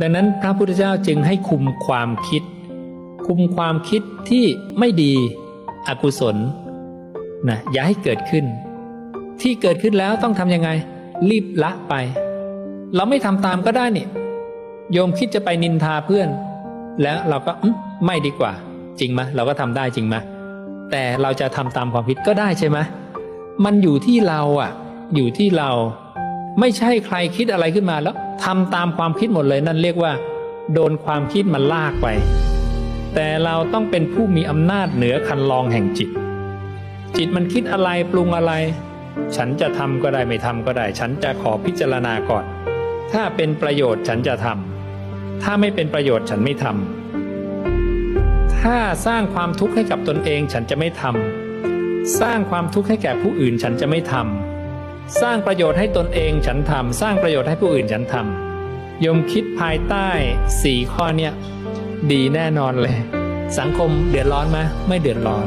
ดังนั้นพระพุทธเจ้าจึงให้คุมความคิด คุมความคิดที่ไม่ดีอกุศลนะอย่าให้เกิดขึ้น ที่เกิดขึ้นแล้วต้องทำยังไง รีบละไป เราไม่ทำตามก็ได้นี่โยมคิดจะไปนินทาเพื่อน แล้วเราก็ไม่ดีกว่า จริงไหมเราก็ทำได้จริงไหมแต่เราจะทำตามความคิดก็ได้ใช่ไหมมันอยู่ที่เราอะ อยู่ที่เรา ไม่ใช่ใครคิดอะไรขึ้นมาแล้วทำตามความคิดหมดเลยนั่นเรียกว่า โดนความคิดมันลากไป แต่เราต้องเป็นผู้มีอำนาจเหนือคันลองแห่งจิต จิตมันคิดอะไรปรุงอะไร ฉันจะทำก็ได้ไม่ทำก็ได้ ฉันจะขอพิจารณาก่อน ถ้าเป็นประโยชน์ฉันจะทำถ้าไม่เป็นประโยชน์ฉันไม่ทำถ้าสร้างความทุกข์ให้กับตนเองฉันจะไม่ทำสร้างความทุกข์ให้แก่ผู้อื่นฉันจะไม่ทำ สร้างประโยชน์ให้ตนเองฉันทำสร้างประโยชน์ให้ผู้อื่นฉันทำยมคิดภายใต้สี่ข้อเนี้ยดีแน่นอนเลย สังคมเดือดร้อนไหมไม่เดือดร้อน